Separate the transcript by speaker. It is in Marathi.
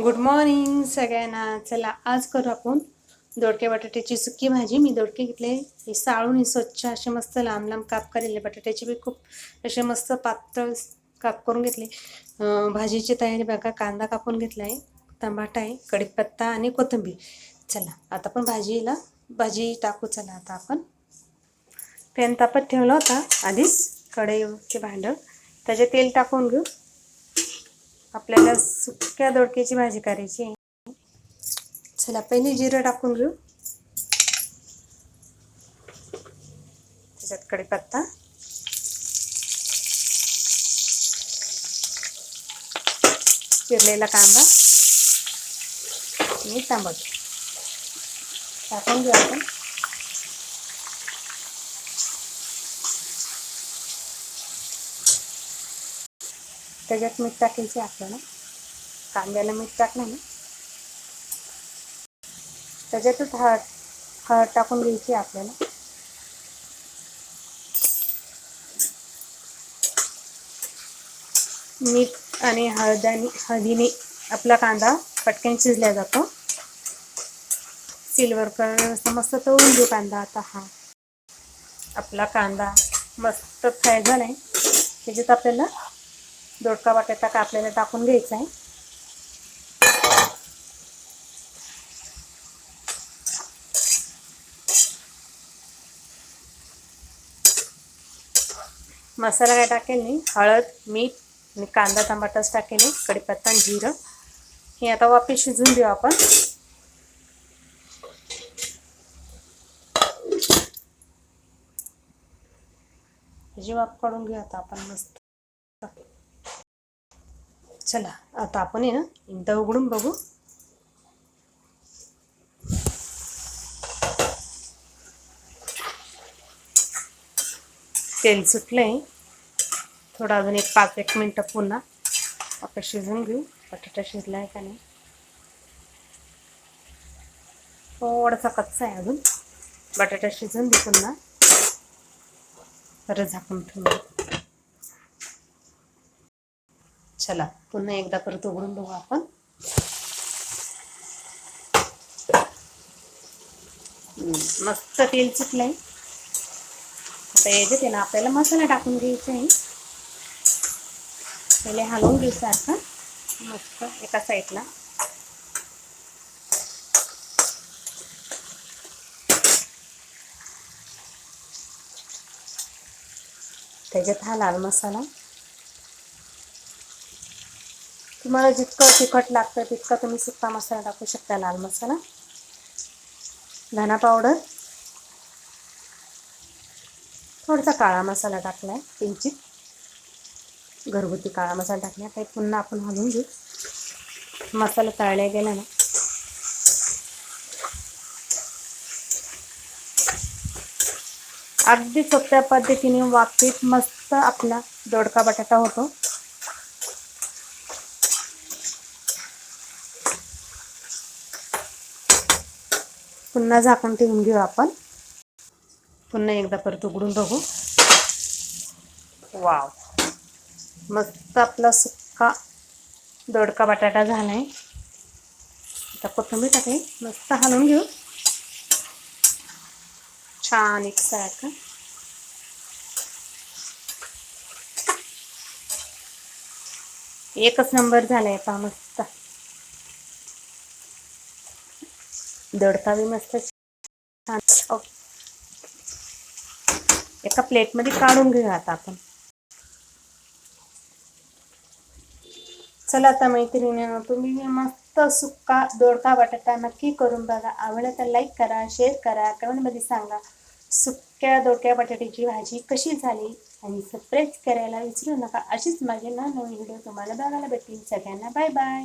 Speaker 1: गुड मॉर्निंग सगळ्यांना. चला आज करू आपण दोडके बटाट्याची सुकी भाजी. मी दोडके घेतले. हे साळून स्वच्छ असे मस्त लांब लांब काप केलेले. बटाट्याचे बी खूप असे मस्त पातळ काप करून घेतले. भाजीची तयारी बघा. कांदा कापून घेतला आहे टमाटा आहे कढीपत्ता आणि कोथिंबीर. चला आता आपण भाजीला भाजी टाकू. चला आता आपण पेन तापत ठेवला होता. आधीच कढईचे भांडं. त्याचे तेल टाकून घेऊ. आपल्याला सुक्या दोडक्याची भाजी करायची. आहे चला पहिले जिरं टाकून घेऊ. त्याच्यात कढीपत्ता. चिरलेला कांदा. आणि तांबट. टाकून घेऊ आपण. त्याच्यात मीठ टाकायचे आपल्याला. कांद्याला मीठ टाकलं ना. त्याच्यातच हळद हळद टाकून घ्यायची आपल्याला. मीठ आणि हळदानी हळदीने आपला कांदा पटकन शिजला जातो. सिल्वर कलर मस्त तळून घेऊ कांदा आता हा. आपला कांदा मस्त फ्राय झालाय. त्याच्यात आपल्याला दोडका बटाटा कापलेला टाकून घ्यायचा आहे. मसाला काय टाकेल नाही हळद मीठ आणि कांदा टमाटाच टाकेल कढीपत्ता आणि जिरं. हे आता वापस शिजून देऊ आपण. ह्याची वाफ काढून घेऊ आता आपण मस्त. चला आता आपण आहे ना एकदा उघडून बघू. तेल सुटलं आहे थोडं अजून एक पाच एक मिनटं पुन्हा आपण शिजून घेऊ. बटाटा शिजला आहे का नाही? थोडासा कच्चा आहे अजून. बटाटा शिजून घेऊ पुन्हा. परत झाकून ठेवू चला पुन्हा एकदा परत उघडून बघू आपण. मस्त तेल चुकलंय आता याचे आहे ना आपल्याला मसाला टाकून घ्यायचा आहे. पहिले हलवून घेऊ असं मस्त एका साईडला. त्याच्यात हा लाल मसाला. तुम्हाला जितकं तिखट लागतं तितका तुम्ही सुक्का मसाला टाकू शकता लाल मसाला. धना पावडर थोडासा काळा मसाला टाकला आहे किंचित. घरगुती काळा मसाला टाकला काही पुन्हा आपण हलवून घेऊ. मसाला तळल्या गेला ना. अगदी सोप्या पद्धतीने वापीत मस्त आपला दोडका बटाटा होतो. पुन्हा झाकून ठेवून घेऊ आपण. पुन्हा एकदा परत उघडून बघू. वाव. मस्त आपला सुक्का दोडका बटाटा झालाय. आता कोथिंबीर टाकली. मस्त हलवून घेऊ. छान एक सारखं. एकच नंबर झालाय पहा मस्त. दोडका बी मस्त छान. ओ. एका प्लेटमध्ये काढून घेऊया आता आपण. चला आता मैत्रिणी तुम्ही मस्त सुक्का दोडका बटाटा नक्की करून बघा. आवडला तर लाईक करा शेअर करा कमेंटमध्ये सांगा. सुक्या दोडक्या बटाट्याची भाजी कशी झाली आणि सबस्क्राईब करायला विसरू नका. अशीच माझे ना नवीन व्हिडिओ तुम्हाला बघायला भेटतील. सगळ्यांना बाय बाय